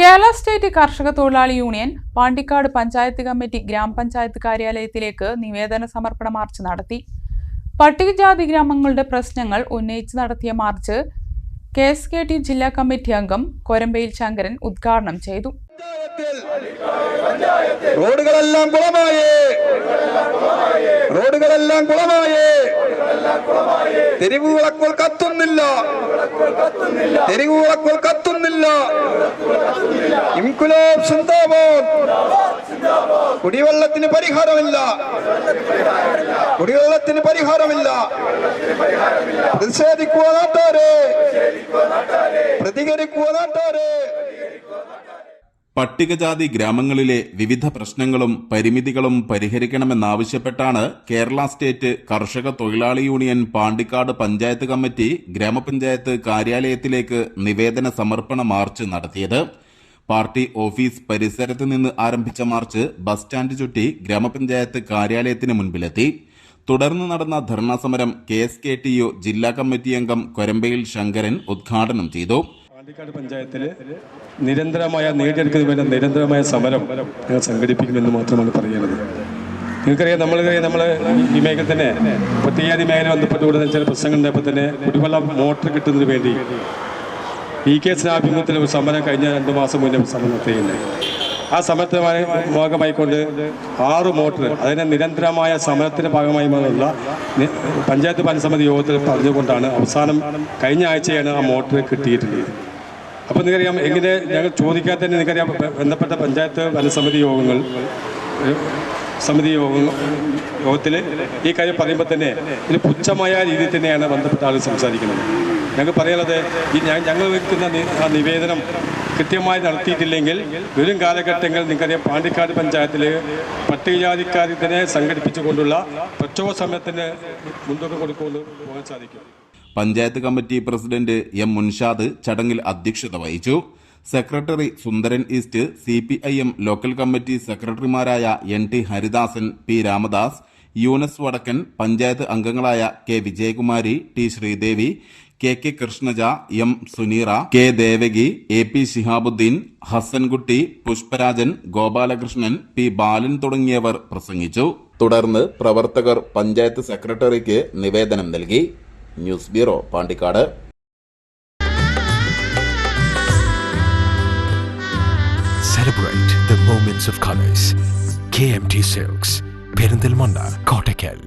Kerala state കർഷക തൊഴിലാളി union Pandikkad panchayat committee ഗ്രാമപഞ്ചായത്ത് കാര്യാലയത്തിലേക്ക് നിവേദന സമർപ്പണ മാർച്ച് നടത്തി. പട്ടികജാതി ഗ്രാമങ്ങളുടെ പ്രശ്നങ്ങൾ ഉന്നയിച്ച് നടത്തിയ march K S K T ജില്ലാ കമ്മിറ്റി അംഗം കൊരമ്പയിൽ ശങ്കരൻ ഉദ്ഘാടനം ചെയ്തു. പഞ്ചായത്തിൽ. റോഡുകളെല്ലാം കുളമായേ. റോഡുകളെല്ലാം കുളമായേ. തെരുവുകളക്കോൾ കത്തുന്നില്ല. തെരുവുകളക്കോൾ കത്തുന്നില്ല. ഇൻകുലാബ് സിന്ദാബാദ്. കുടിവെള്ളത്തിന് പരിഹാരമില്ല. കുടിവെള്ളത്തിന് പരിഹാരമില്ല. പ്രതിഷേധിക്കുക നാട്ടാരെ. പ്രതികരിക്കുക നാട്ടാരെ. പട്ടികജാതി ഗ്രാമങ്ങളിലെ വിവിധ പ്രശ്നങ്ങളും പരിമിതികളും പരിഹരിക്കണമെന്നാവശ്യപ്പെട്ടാണ് കേരള സ്റ്റേറ്റ് കർഷക തൊഴിലാളി യൂണിയൻ പാണ്ടിക്കാട് പഞ്ചായത്ത് കമ്മിറ്റി ഗ്രാമപഞ്ചായത്ത് കാര്യാലയത്തിലേക്ക് നിവേദന സമർപ്പണ മാർച്ച് നടത്തിയത്. പാർട്ടി ഓഫീസ് പരിസരത്ത് നിന്ന് ആരംഭിച്ച മാർച്ച് ബസ് സ്റ്റാൻഡ് ചുറ്റി ഗ്രാമപഞ്ചായത്ത് കാര്യാലയത്തിന് മുൻപിലെത്തി. തുടർന്ന് നടന്ന ധർണാ സമരം K S K T U ജില്ലാ കമ്മിറ്റി അംഗം കൊരമ്പയിൽ ശങ്കരൻ ഉദ്ഘാടനം ചെയ്തു. പാണ്ടിക്കാട് പഞ്ചായത്തിൽ നിരന്തരമായ നേടിയെടുക്കുന്നതിന് വേണ്ട നിരന്തരമായ സമരം ഞങ്ങൾ സംഘടിപ്പിക്കുമെന്ന് മാത്രമാണ് പറയുന്നത്. നിങ്ങൾക്കറിയാം നമ്മൾ നമ്മൾ ഈ മേഖല തന്നെ പട്ടികജാതി മേഖല ബന്ധപ്പെട്ടുകൊണ്ട് ചില പ്രശ്നങ്ങൾ ഉണ്ടായപ്പോൾ തന്നെ കുടിവെള്ളം മോട്ടർ കിട്ടുന്നതിന് വേണ്ടി ഇ കെ ആഭിമുഖ്യത്തിൽ ഒരു സമരം കഴിഞ്ഞ രണ്ട് മാസം മുന്നേ സമരം നടത്തുകയുണ്ടായി ആ സമരത്തിന് ഭാഗമായിക്കൊണ്ട് ആറ് മോട്ടർ അതിനെ നിരന്തരമായ സമരത്തിന്റെ ഭാഗമായി ഉള്ള പഞ്ചായത്ത് ഭരണസമിതി യോഗത്തിൽ പറഞ്ഞുകൊണ്ടാണ് അവസാനം കഴിഞ്ഞ ആഴ്ചയാണ് ആ മോട്ടർ കിട്ടിയിട്ടുള്ളത്. അപ്പോൾ നിങ്ങൾക്കറിയാം എങ്ങനെ ഞങ്ങൾ ചോദിക്കാതെ തന്നെ നിങ്ങൾക്കറിയാം ബന്ധപ്പെട്ട പഞ്ചായത്ത് വനസമിതി യോഗങ്ങൾ സമിതി യോഗങ്ങൾ യോഗത്തിൽ ഈ കാര്യം പറയുമ്പോൾ തന്നെ ഒരു പുച്ഛമായ രീതിയിൽ തന്നെയാണ് ബന്ധപ്പെട്ട ആൾ സംസാരിക്കുന്നത്. ഞങ്ങൾ പറയാനുള്ളത് ഈ ഞങ്ങൾ വെക്കുന്ന നിവേദനം കൃത്യമായി നടത്തിയിട്ടില്ലെങ്കിൽ വരും കാലഘട്ടങ്ങൾ നിങ്ങൾക്കറിയാം പാണ്ടിക്കാട് പഞ്ചായത്തിൽ പട്ടികജാതിക്കാരി തന്നെ സംഘടിപ്പിച്ചുകൊണ്ടുള്ള പ്രക്ഷോഭ സമയത്തിന് മുൻതൂക്കം കൊടുക്കൊണ്ട് പോകാൻ സാധിക്കും. Panchayat committee president M Munshad ചടങ്ങിൽ അധ്യക്ഷത വഹിച്ചു. Secretary Sundaran east C P I M local committee സെക്രട്ടറിമാരായ N T Haridasan P Ramadas Yunus Vadakkan panchayat അംഗങ്ങളായ K Vijayakumari T Sreedevi K K Krishnaja M Suneera K Devaki A P Shihabuddin Hasankutty Pushparajan Gopalakrishnan P Balan തുടങ്ങിയവർ പ്രസംഗിച്ചു. തുടർന്ന് പ്രവർത്തകർ പഞ്ചായത്ത് സെക്രട്ടറിക്ക് നിവേദനം നൽകി. News bureau Pandikkad Celebrate the moments of colors. KMT Silks, Perindalmanda, Kottakkal.